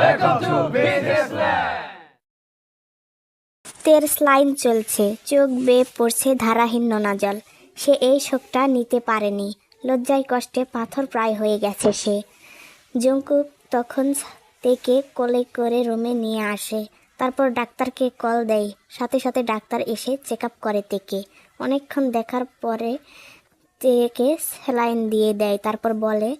Welcome to Businessland! তের স্লাইন চলছে, চোখ বেয়ে পড়ছে ধারাহীন নোনা জল সে এই শোকটা নিতে পারেনি, লজ্জায় কষ্টে পাথর প্রায় হয়ে গেছে সে। জঙ্কুক তখন তেকে কোলে করে রুমে নিয়ে আসে, তারপর ডাক্তারকে কল দেয়, সাথে সাথে ডাক্তার এসে চেক আপ করে তেকে। অনেকক্ষণ দেখার পরে তেকে স্যালাইন দিয়ে দেয়, তারপর বলে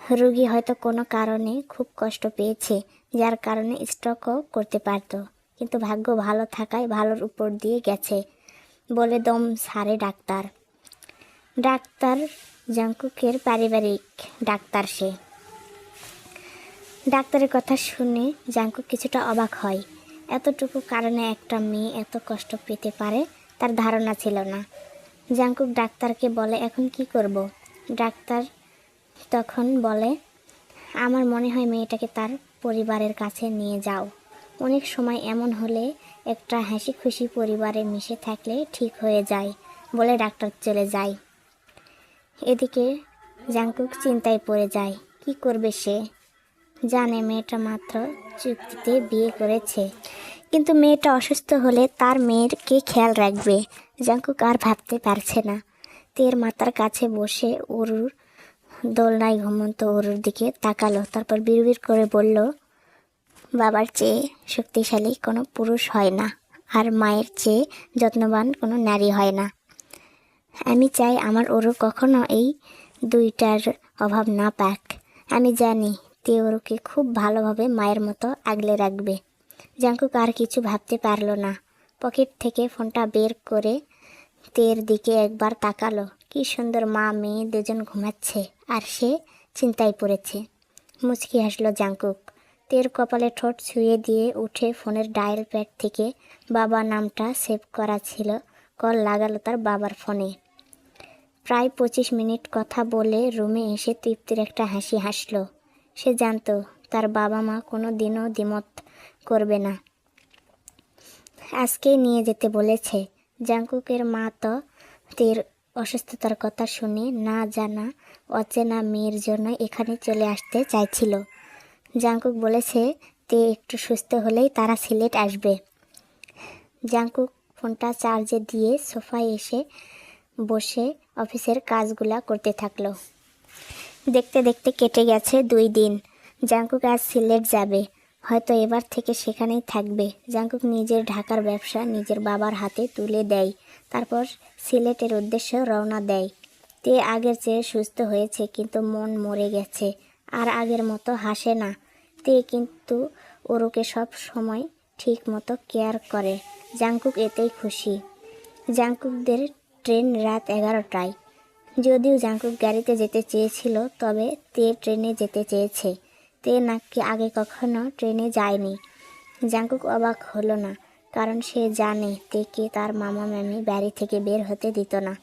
রুগী হয়তো কোনো কারণে খুব কষ্ট পেয়েছে, যার কারণে স্ট্রোকও করতে পারতো। কিন্তু ভাগ্য ভালো থাকায় ভালোর উপর দিয়ে গেছে বলে দম সারে ডাক্তার। ডাক্তার জাঙ্কুকের পারিবারিক ডাক্তার সে। ডাক্তারের কথা শুনে জাঙ্কুক কিছুটা অবাক হয়। এতটুকু কারণে একটা মেয়ে এত কষ্ট পেতে পারে তার ধারণা ছিল না। জাঙ্কুক ডাক্তারকে বলে, এখন কি করব? ডাক্তার তখন বলে, আমার মনে হয় মেয়েটাকে তার পরিবারের কাছে নিয়ে যাও। অনেক সময় এমন হলে একটা হাসি খুশি পরিবারে মিশে থাকলে ঠিক হয়ে যায়, বলে ডাক্তার চলে যায়। এদিকে জাংকুক চিন্তায় পড়ে যায়, কি করবে সে? জানে মেয়েটা মাত্র চুক্তিতে বিয়ে করেছে। কিন্তু মেয়েটা অসুস্থ হলে তার মেয়ের কে খেয়াল রাখবে। জাংকুক আর ভাবতে পারছে না। তের মাতার কাছে বসে অরুর দোলনায় ঘুমন্ত অরুর দিকে তাকালো, তারপর বিড়বিড় করে বলল, বাবার চেয়ে শক্তিশালী কোনো পুরুষ হয় না, আর মায়ের চেয়ে যত্নবান কোনো নারী হয় না। আমি চাই আমার ওরু কখনো এই দুইটার অভাব না পাক। আমি জানি তে ওরুকে খুব ভালোভাবে মায়ের মতো আগলে রাখবে। জাঙ্কুক আর কিছু ভাবতে পারল না। পকেট থেকে ফোনটা বের করে তের দিকে একবার তাকালো। কি সুন্দর মা মেয়ে দুজন ঘুমাচ্ছে আর সে চিন্তায় পড়েছে। মুচকি হাসলো জাঙ্কুক তের কপালে ঠোঁট ছুঁয়ে দিয়ে উঠে ফোনের ডায়াল প্যাড থেকে বাবা নামটা সেভ করা ছিল। কল লাগালো তার বাবার ফোনে। প্রায় পঁচিশ মিনিট কথা বলে রুমে এসে তৃপ্তির একটা হাসি হাসলো। সে জানতো তার বাবা মা কোনো দিনও দ্বিমত করবে না। আজকে নিয়ে যেতে বলেছে। জাঙ্কুকের মা তো তের অসুস্থতার কথা শুনে না জানা, অচেনা মেয়ের জন্য এখানে চলে আসতে চাইছিল। জাঙ্কুক বলেছে, তে একটু সুস্থ হলেই তারা সিলেট আসবে। জাঙ্কুক ফোনটা চার্জে দিয়ে সোফায় এসে বসে অফিসের কাজগুলা করতে থাকল। দেখতে দেখতে কেটে গেছে দুই দিন। জাঙ্কুক আজ সিলেট যাবে। হয়তো এবার থেকে সেখানেই থাকবে। জাঙ্কুক নিজের ঢাকার ব্যবসা নিজের বাবার হাতে তুলে দেয়। তারপর সিলেটের উদ্দেশ্যে রওনা দেয়। তে আগের চেয়ে সুস্থ হয়েছে, কিন্তু মন মরে গেছে। আর আগের মতো হাসে না। তে কিন্তু ওরুকে সব সময় ঠিক মতো কেয়ার করে। জাঙ্কুক এতেই খুশি। জাঙ্কুকদের ট্রেন রাত এগারোটায়। যদিও জাংকুক গাড়িতে যেতে চেয়েছিল, তবে তে ট্রেনে যেতে চেয়েছে। তে নাকি আগে কখনো ট্রেনে যায়নি। জাঙ্কুক অবাক হলো না। কারণ সে জানে তেকে তার মামা মামি বাড়ি থেকে বের হতে দিত না।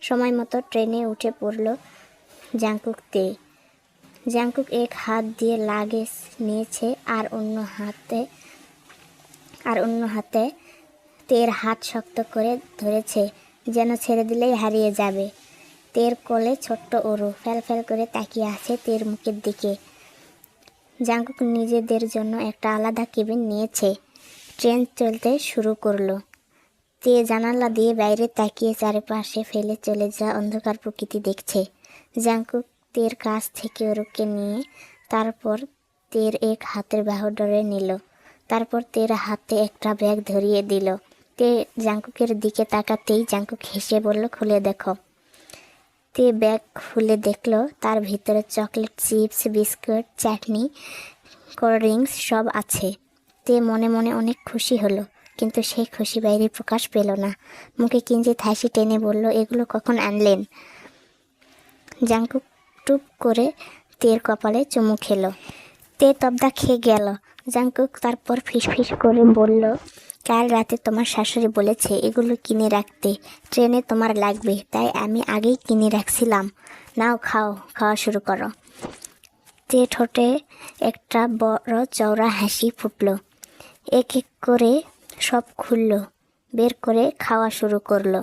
সময় মতো ট্রেনে উঠে পড়ল জাঙ্কুক তে জাঙ্কুক এক হাত দিয়ে লাগেজ নিয়েছে আর অন্য হাতে, আর অন্য হাতে তের হাত শক্ত করে ধরেছে, যেন ছেড়ে দিলেই হারিয়ে যাবে। তের কোলে ছোট্ট অরু ফেল ফেল করে তাকিয়ে আছে তের মুখের দিকে। জাঙ্কুক নিজেদের জন্য একটা আলাদা কেবিন নিয়েছে। ট্রেন চলতে শুরু করল। তে জানালা দিয়ে বাইরে তাকিয়ে চারিপাশে ফেলে চলে যা অন্ধকার প্রকৃতি দেখছে। জাঙ্কুক তের কাছ থেকে ওরুকে নিয়ে তারপর তের এক হাতের বাহু ডরে নিল। তারপর তের হাতে একটা ব্যাগ ধরিয়ে দিল। তে জাঙ্কুকের দিকে তাকাতেই জাঙ্কুক হেসে বলল, খুলে দেখো। তে ব্যাগ খুলে দেখল, তার ভিতরে chocolate, chips, biscuit, chutney, cold drinks সব আছে। তে মনে মনে অনেক খুশি হলো, কিন্তু সেই খুশি বাইরে প্রকাশ পেল না। মুখে কিঞ্চিত হাসি টেনে বলল, এগুলো কখন আনলেন? জাঙ্কুক টুপ করে তের কপালে চুমু খেলো। তে তবদা খেয়ে গেল। জাঙ্কুক তারপর ফিসফিস করে বলল, কাল রাতে তোমার শাশুড়ি বলেছে, এগুলো কিনে রাখতে। ট্রেনে তোমার লাগবে, তাই আমি আগেই কিনে রাখছিলাম। নাও খাও, খাওয়া শুরু করো। তে ঠোঁটে একটা বড় চওড়া হাসি ফুটলো। এক এক করে সব খুললো, বের করে খাওয়া শুরু করল।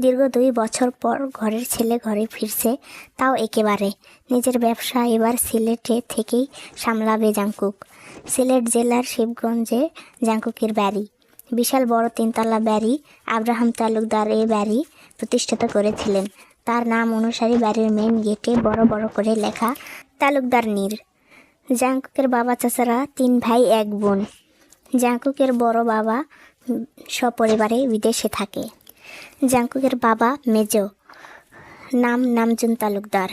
দীর্ঘ দুই বছর পর ঘরের ছেলে ঘরে ফিরছে, তাও একেবারে। নিজের ব্যবসা এবার সিলেটে থেকেই সামলাবে জাঙ্কুক সিলেট জেলার শিবগঞ্জে জাঙ্কুকের বাড়ি বিশাল বড় তিনতলা বাড়ি আব্রাহাম তালুকদার এ বাড়ি প্রতিষ্ঠিত করেছিলেন। তার নাম অনুসারে বাড়ির মেন গেটে বড় বড় করে লেখা তালুকদার নীর। জাংকুকের বাবা চাচারা তিন ভাই, এক বোন। জাংকুকের বড় বাবা সপরিবারে বিদেশে থাকে। জাংকুকের বাবা মেজো, নাম নামজুন তালুকদার।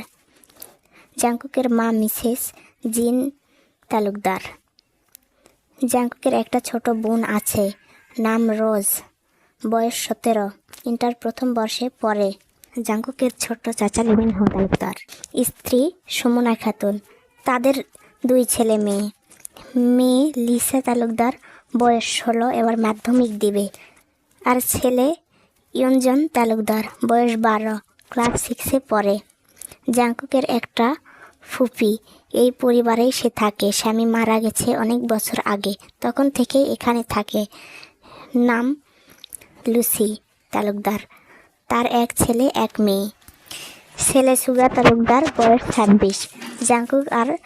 জাংকুকের মা মিসেস জিন তালুকদার। জাংকুকের একটা ছোট বোন আছে, নাম রোজ। বয়স সতেরো, ইন্টার প্রথম বর্ষে পড়ে। জাংকুকের ছোট চাচা লিবিন হো তালুকদার। স্ত্রী সুমনা খাতুন। তাদের দুই ছেলে মেয়ে। মেয়ে লিসা তালুকদার, বয়স ষোলো, এবার মাধ্যমিক দিবে। আর ছেলে ইয়ঞ্জন তালুকদার, বয়স বারো, ক্লাস সিক্সে পড়ে। জাংকুকের একটা ফুপি, এই পরিবারেই সে থাকে। স্বামী মারা গেছে অনেক বছর আগে, তখন থেকে এখানে থাকে। নাম লুসি তালুকদার। তার এক ছেলে, এক মেয়ে। ছেলে সুগা তালুকদার, বয়স ছাব্বিশ। জাংকুক আর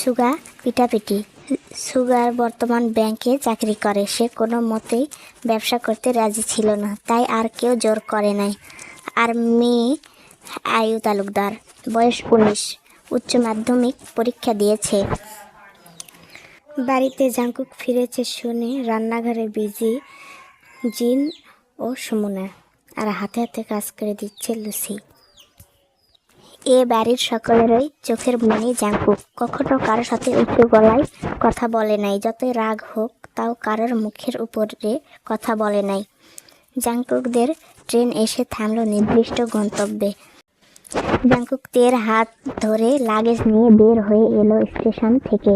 সুগা পিটাপিটি সুগার বর্তমান ব্যাংকে চাকরি করে। সে কোনো মতেই ব্যবসা করতে রাজি ছিল না। তাই আর কেউ জোর করে নাই। আর মেয়ে আয়ু তালুকদার। বয়স উনিশ। উচ্চ মাধ্যমিক পরীক্ষা দিয়েছে। বাড়িতে জাঙ্কুক ফিরেছে শুনে রান্নাঘরে বিজি জিন ও সুমনা। আর হাতে হাতে কাজ করে দিচ্ছে লুসি। এ বাড়ির সকলেরই চোখের মনে জাঙ্কুক। কখনো কারোর সাথে উঁচু গলায় কথা বলে নাই, যতই রাগ হোক তাও কারোর মুখের উপরে কথা বলে নাই। জাংকুকদের ট্রেন এসে থামল নির্দিষ্ট গন্তব্যে। জাংকুক তের হাত ধরে লাগেজ নিয়ে বের হয়ে এলো স্টেশন থেকে।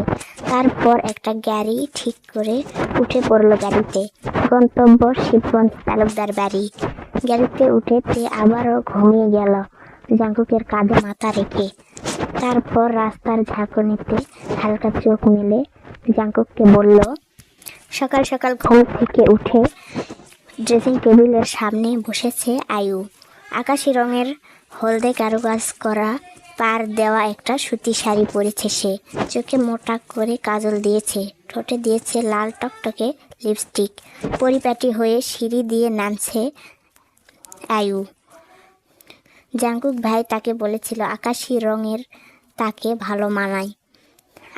তারপর একটা গাড়ি ঠিক করে উঠে পড়ল গাড়িতে। গন্তব্য শিবগঞ্জ তালুকদার বাড়ি। গাড়িতে উঠে তে আবারও ঘুমিয়ে গেল। জাঙ্কুকের কাঁধে মাথা রেখে তারপর রাস্তার ঝাঁকুনিতে হালকা চোখ মেলে জাঙ্কুককে বলল সকাল সকাল ঘুম থেকে উঠে ড্রেসিং টেবিলের সামনে বসেছে আয়ু। আকাশি রঙের হলদে কারুকাজ করা পার দেওয়া একটা সুতি শাড়ি পরেছে সে। চোখে মোটা করে কাজল দিয়েছে। ঠোঁটে দিয়েছে লাল টকটকে লিপস্টিক। পরিপাটি হয়ে সিঁড়ি দিয়ে নামছে আয়ু। জাঙ্কুক ভাই তাকে বলেছিল, আকাশি রঙের তাকে ভালো মানায়।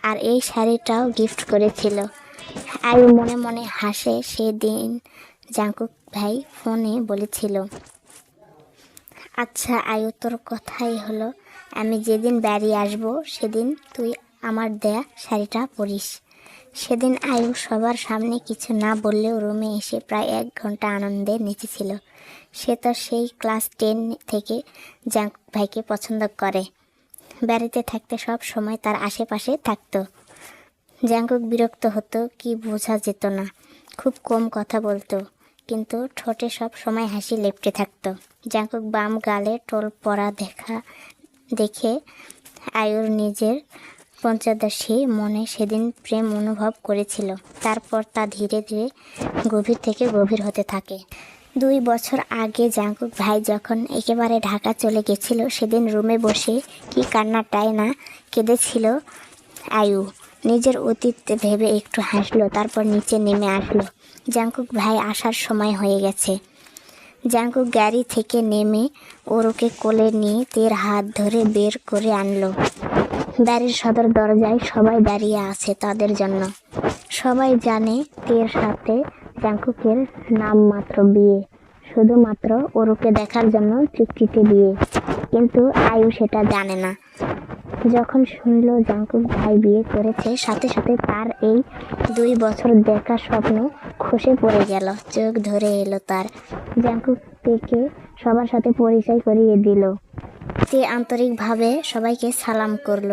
আর এই শাড়িটাও গিফট করেছিল। আয়ু মনে মনে হাসে সেদিন জাঙ্কুক ভাই ফোনে বলেছিল আচ্ছা আয়ু, তোর কথাই হলো, আমি যেদিন বাড়ি আসব সেদিন তুই আমার দেয়া শাড়িটা পরিস। সেদিন আয়ু সবার সামনে কিছু না বললেও রুমে এসে প্রায় এক ঘণ্টা আনন্দে নেচেছিল। সে তো সেই ক্লাস টেন থেকে জাঙ্কুক ভাইকে পছন্দ করে। বাড়িতে থাকতে সব সময় তার আশেপাশে থাকতো। জাঙ্কুক বিরক্ত হতো, কি বোঝা যেত না। খুব কম কথা বলতো, কিন্তু ঠোঁটে সব সময় হাসি লেপটে থাকতো। জাঙ্কুক বাম গালে টোল পড়া দেখা, দেখে আয়ুর নিজের পঞ্চদশী মনে সেদিন প্রেম অনুভব করেছিল। তারপর তা ধীরে ধীরে গভীর থেকে গভীর হতে থাকে। দুই বছর আগে জাঙ্কুক ভাই যখন একেবারে ঢাকা চলে গেছিল, সেদিন রুমে বসে কি কান্নাটায় না কেঁদেছিল আয়ু। নিজের অতীত ভেবে একটু হাসলো, তারপর নিচে নেমে আসলো। জাঙ্কুক ভাই আসার সময় হয়ে গেছে। জাঙ্কুক গাড়ি থেকে নেমে ওরকে কোলে নিয়ে তের হাত ধরে বের করে আনলো। বাড়ির সদর দরজায় সবাই দাঁড়িয়ে আছে তাদের জন্য। সবাই জানে তের সাথে জাঙ্কুকের নাম মাত্র বিয়ে, শুধুমাত্র ওরকে দেখার জন্য চুক্তিতে বিয়ে। কিন্তু আয়ু সেটা জানে না। যখন শুনলো জাঙ্কুক ভাই বিয়ে করেছে, সাথে সাথে তার এই দুই বছর দেখা স্বপ্ন খসে পড়ে গেল, চোখ ধরে এলো তার। জাঙ্কুক থেকে সবার সাথে পরিচয় করিয়ে দিল। সে আন্তরিকভাবে সবাইকে সালাম করল।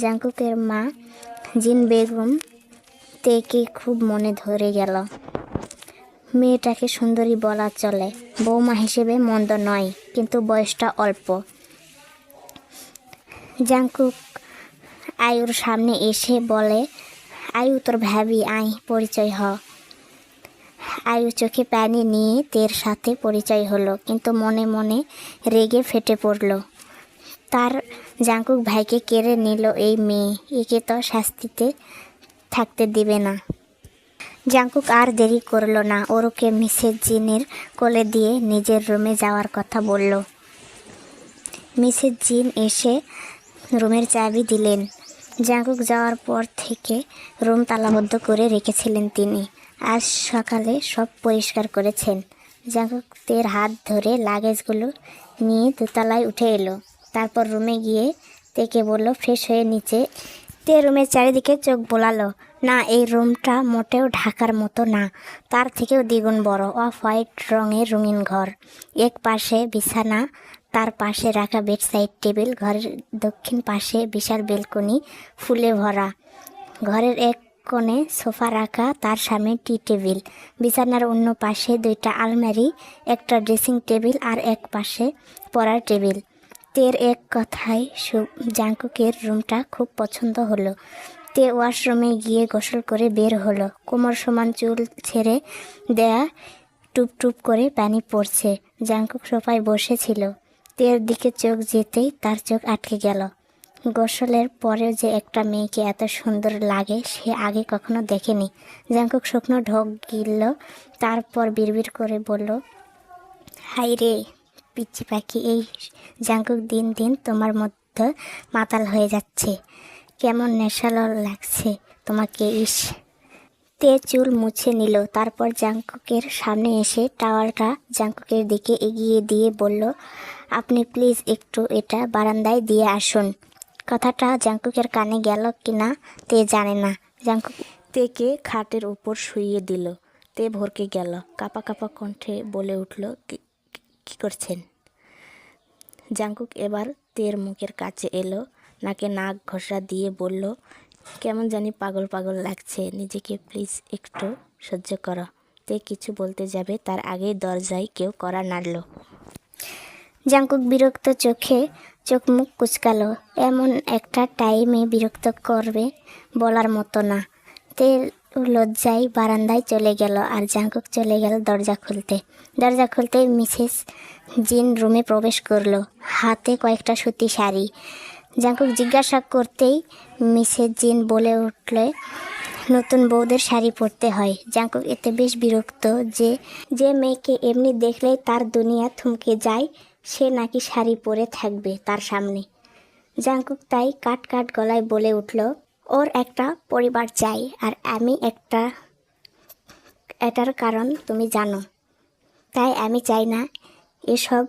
জাঙ্কুকের মা জিন বেগম তেকে খুব মনে ধরে গেল। মেয়েটাকে সুন্দরী বলা চলে। বৌমা হিসেবে মন্দ নয়, কিন্তু বয়সটা অল্প। জাঙ্কুক আয়ুর সামনে এসে বলে, আয়ু তোর ভাবি আই পরিচয় হ। আয়ু চোখে পানি নিয়ে তের সাথে পরিচয় হলো, কিন্তু মনে মনে রেগে ফেটে পড়ল। তার জাঙ্কুক ভাইকে কেড়ে নিল এই মেয়ে, একে তো শাস্তিতে থাকতে দিবে না। জাঙ্কুক আর দেরি করল না। ওরকে মিসেস জিনের কোলে দিয়ে নিজের রুমে যাওয়ার কথা বলল। মিসেস জিন এসে রুমের চাবি দিলেন। জাঙ্কুক যাওয়ার পর থেকে রুম তালাবদ্ধ করে রেখেছিলেন তিনি। আজ সকালে সব পরিষ্কার করেছেন। জাঙ্কুক তের হাত ধরে লাগেজগুলো নিয়ে দোতলায় উঠে এলো। তারপর রুমে গিয়ে তেকে বলল, ফ্রেশ হয়ে নিচে। তে রুমের চারিদিকে চোখ বোলালো। না, এই রুমটা মোটেও ঢাকার মতো না। তার থেকেও দ্বিগুণ বড়, অফ হোয়াইট রঙের রঙিন ঘর। এক পাশে বিছানা, তার পাশে রাখা বেডসাইড টেবিল, ঘরের দক্ষিণ পাশে বিশাল বেলকনি, ফুলে ভরা। ঘরের এক কোণে সোফা রাখা, তার সামনে টি টেবিল। বিছানার অন্য পাশে দুইটা আলমারি, একটা ড্রেসিং টেবিল আর এক পাশে পড়ার টেবিল। তের এক কথায় জাঙ্কুকের রুমটা খুব পছন্দ হলো। তে ওয়াশরুমে গিয়ে গোসল করে বের হলো। কোমর সমান চুল ছেড়ে দেয়া টুপ টুপ করে পানি পড়ছে। জাঙ্কুক সোফায় বসেছিল তের দিকে চোখ যেতেই তার চোখ আটকে গেল। গোসলের পরেও যে একটা মেয়েকে এত সুন্দর লাগে, সে আগে কখনো দেখেনি। জাঙ্কুক শুকনো ঢোক গিলল, তারপর বিড়বিড় করে বলল, হাই রে পিচ্ছি পাখি, এই জাঙ্কুক দিন দিন তোমার মধ্যে মাতাল হয়ে যাচ্ছে। কেমন নেশালো লাগছে তোমাকে, ইস। তে চুল মুছে নিল, তারপর জাঙ্কুকের সামনে এসে টাওয়ালটা জাঙ্কুকের দিকে এগিয়ে দিয়ে বলল, আপনি প্লিজ একটু এটা বারান্দায় দিয়ে আসুন। কথাটা জাঙ্কুকের কানে গেল কিনা তে জানে না। জাঙ্কুক তেকে খাটের উপর শুইয়ে দিল। তে ভরকে গেল, কাপা কাপা কণ্ঠে বলে উঠল, "কি- কি করছেন? জাঙ্কুক এবার তের মুখের কাছে এলো নাকে নাক ঘষা দিয়ে বলল, কেমন জানি পাগল পাগল লাগছে, নিজেকে প্লিজ একটু সহ্য করো। তে কিছু বলতে যাবে, তার আগেই দরজায় কেউ করা নাড়ল। জাঙ্কুক বিরক্ত চোখে চোখ মুখ কুচকালো, এমন একটা টাইমে বিরক্ত করবে বলার মতো না। তে লজ্জায় বারান্দায় চলে গেল আর জাঙ্কুক চলে গেল দরজা খুলতে। দরজা খুলতে মিসেস জিন রুমে প্রবেশ করল। হাতে কয়েকটা সুতি শাড়ি জাঙ্কুক জিজ্ঞাসা করতেই মিসেস জিন বলে উঠলে, নতুন বউদের শাড়ি পরতে হয়। জাঙ্কুক এতে বেশ বিরক্ত যে যে মেয়েকে এমনি দেখলেই তার দুনিয়া থমকে যায়, সে নাকি শাড়ি পরে থাকবে তার সামনে। জাঙ্কুক তাই কাট কাট গলায় বলে উঠল, ওর একটা পরিবার চাই, আর আমি একটা, এটার কারণ তুমি জানো। তাই আমি চাই না এসব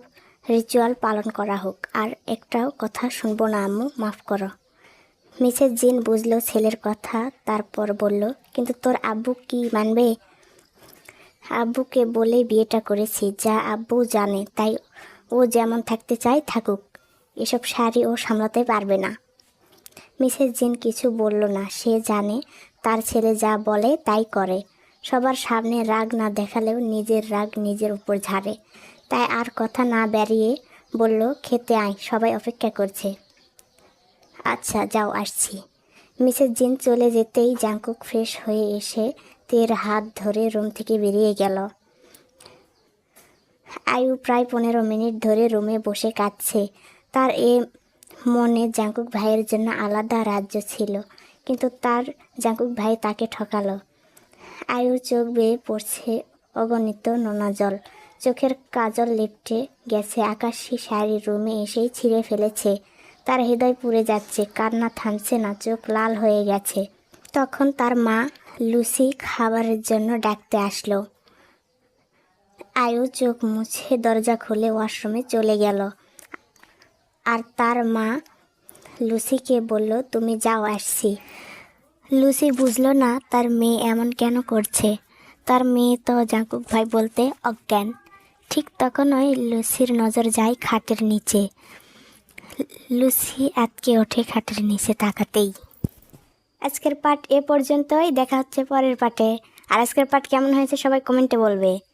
রিচুয়াল পালন করা হোক। আর একটাও কথা শুনব না, আম্মু, মাফ করো। মিসেস জিন বুঝলো ছেলের কথা, তারপর বলল, কিন্তু তোর আব্বু কি মানবে? আব্বুকে বলে বিয়েটা করেছি, যা আব্বু জানে, তাই ও যেমন থাকতে চায় থাকুক। এসব শাড়ি ও সামলাতে পারবে না। মিসেস জিন কিছু বলল না, সে জানে তার ছেলে যা বলে তাই করে। সবার সামনে রাগ না দেখালেও নিজের রাগ নিজের উপর ঝাড়ে। তাই আর কথা না বেরিয়ে বলল, খেতে আয়, সবাই অপেক্ষা করছে। আচ্ছা যাও, আসছি। মিসেস জিন চলে যেতেই জাঙ্কুক ফ্রেশ হয়ে এসে তের হাত ধরে রুম থেকে বেরিয়ে গেল। আয়ু প্রায় পনেরো মিনিট ধরে রুমে বসে কাঁদছে। তার এ মনে জাঙ্কুক ভাইয়ের জন্য আলাদা রাজ্য ছিল, কিন্তু তার জাঙ্কুক ভাই তাকে ঠকালো। আয়ু চোখ বেয়ে পড়ছে অগণিত নোনা জল। চোখের কাজল লিপটে গেছে, আকাশি শাড়ি রুমে এসেই ছিঁড়ে ফেলেছে। তার হৃদয় পুড়ে যাচ্ছে, কান্না থামছে না, চোখ লাল হয়ে গেছে। তখন তার মা লুসি খাবারের জন্য ডাকতে আসলো। আয়ু চোখ মুছে দরজা খুলে ওয়াশরুমে চলে গেল। আর তার মা লুসিকে বলল, তুমি যাও, আসছি। লুসি বুঝলো না তার মেয়ে এমন কেন করছে। তার মেয়ে তো জাঙ্কুক ভাই বলতে অজ্ঞান। ঠিক তখনই লুসির নজর যায় খাটের নিচে। লুসি আতকে ওঠে খাটের নিচে তাকাতেই। আজকের পাঠ এ পর্যন্তই, দেখা হচ্ছে পরের পাঠে। আর আজকের পাঠ কেমন হয়েছে সবাই কমেন্টে বলবে।